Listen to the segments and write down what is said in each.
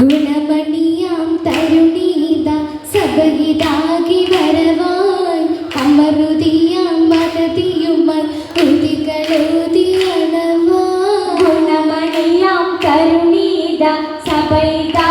ഗുണമണിയാം തരുണീത സബഹിതാകി വരവാൻ അമൃതിയാം മതതിയുമായി ഉദികളോതിയണവാ ഗുണമണിയാം തരുണീത സബഹിതാ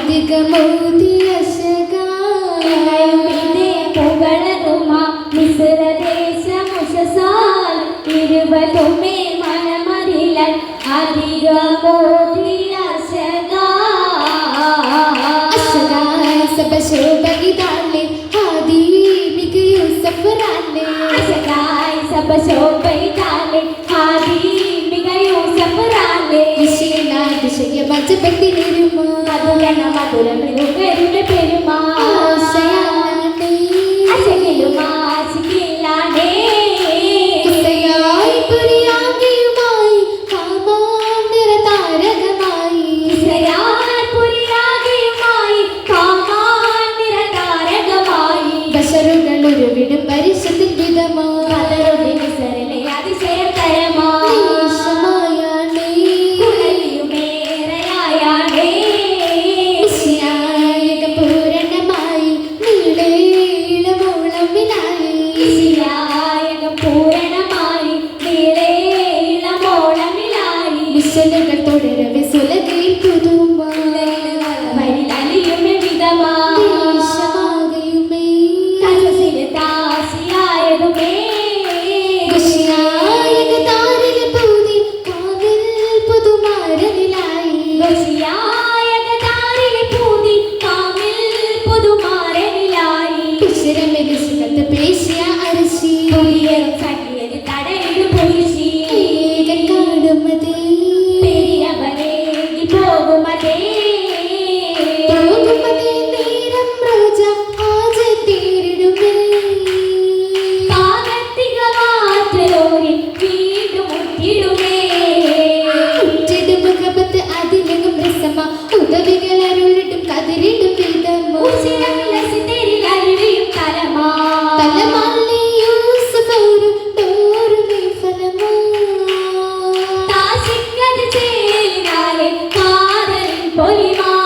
അധികമോദിയ ഇരുപതുമേ മനമറില അധികമോദിയ ശോഭ 你好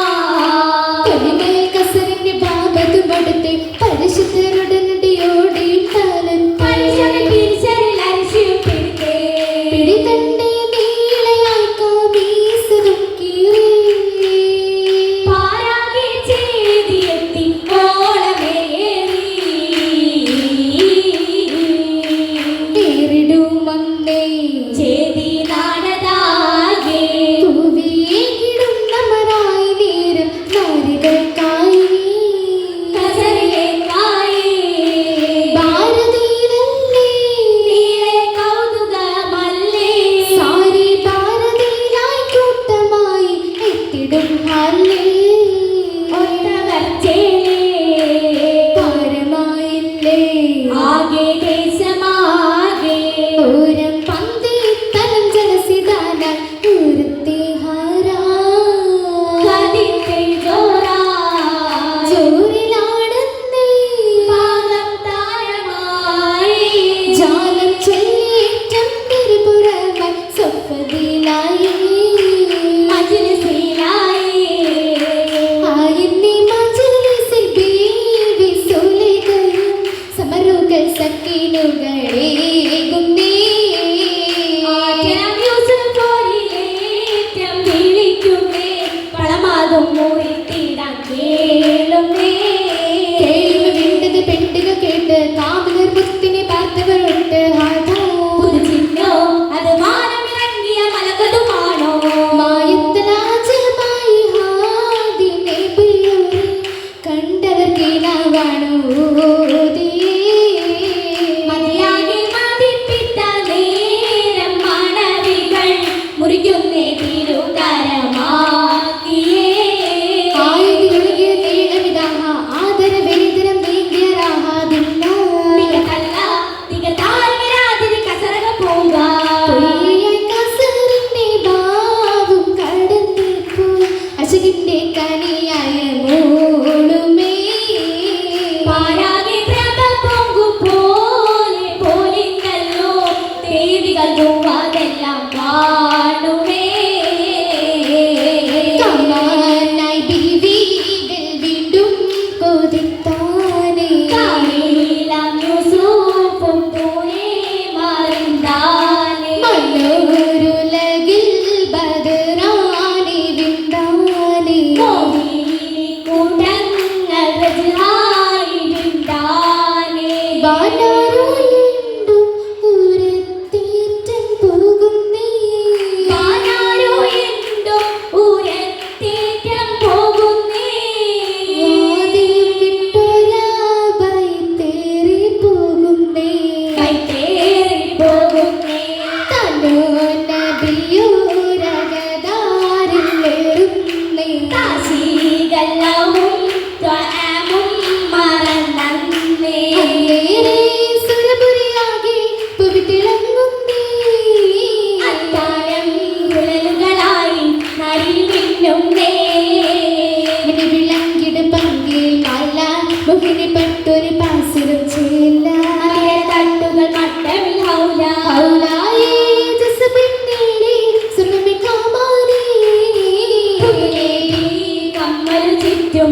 അമൽ ചുറ്റും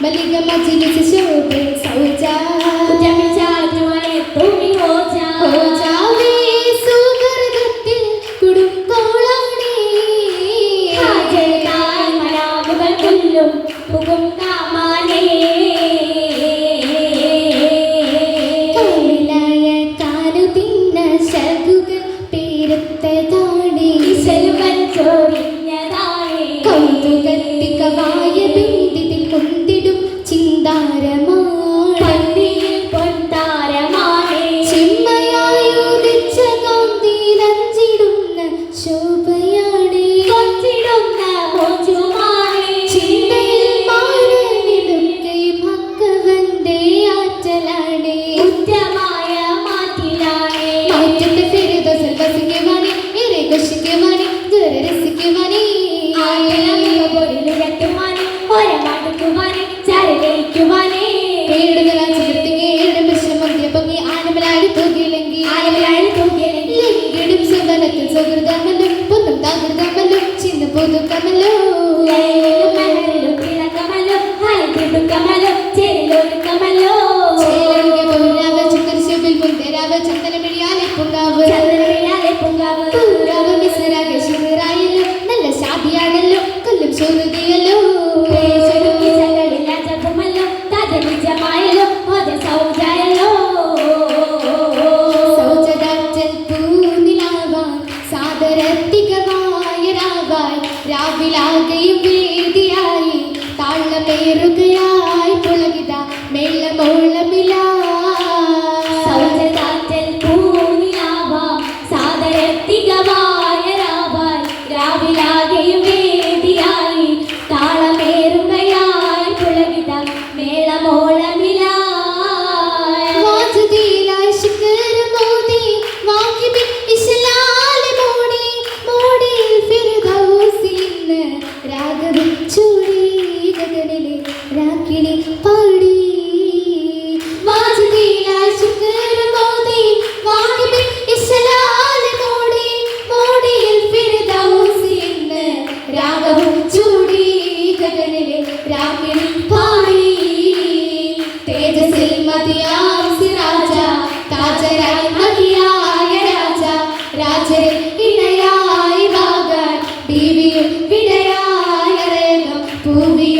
മലിക ശോഭ ఎత్తు సొగురు దమ్మలు పొన్నం తాగురు దమ్మలు చిన్న పోదు కమ్మలు movie.